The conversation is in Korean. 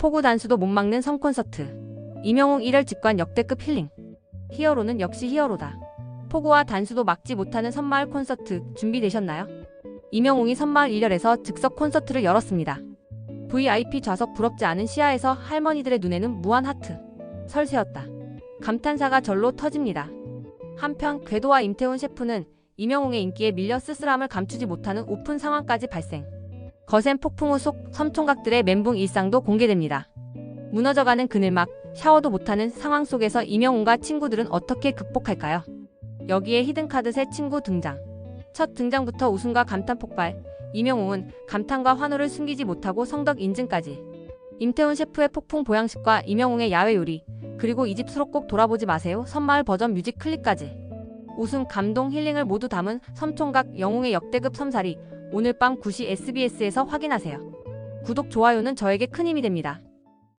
폭우 단수도 못 막는 성 콘서트. 이명웅 1열 직관 역대급 힐링. 히어로는 역시 히어로다. 폭우와 단수도 막지 못하는 선마을 콘서트 준비되셨나요? 이명웅이 선마을 1열에서 즉석 콘서트를 열었습니다. VIP 좌석 부럽지 않은 시야에서 할머니들의 눈에는 무한 하트. 설세였다. 감탄사가 절로 터집니다. 한편 궤도와 임태훈 셰프는 이명웅의 인기에 밀려 쓸쓸함을 감추지 못하는 오픈 상황까지 발생. 거센 폭풍우 속 섬총각들의 멘붕 일상도 공개됩니다. 무너져가는 그늘막, 샤워도 못하는 상황 속에서 이명웅과 친구들은 어떻게 극복할까요? 여기에 히든카드 새 친구 등장. 첫 등장부터 웃음과 감탄 폭발. 이명웅은 감탄과 환호를 숨기지 못하고 성덕 인증까지. 임태훈 셰프의 폭풍 보양식과 이명웅의 야외 요리, 그리고 이 집 수록곡 돌아보지 마세요. 선마을 버전 뮤직 클립까지. 웃음, 감동, 힐링을 모두 담은 섬총각 영웅의 역대급 섬살이 오늘 밤 9시 SBS에서 확인하세요. 구독, 좋아요는 저에게 큰 힘이 됩니다.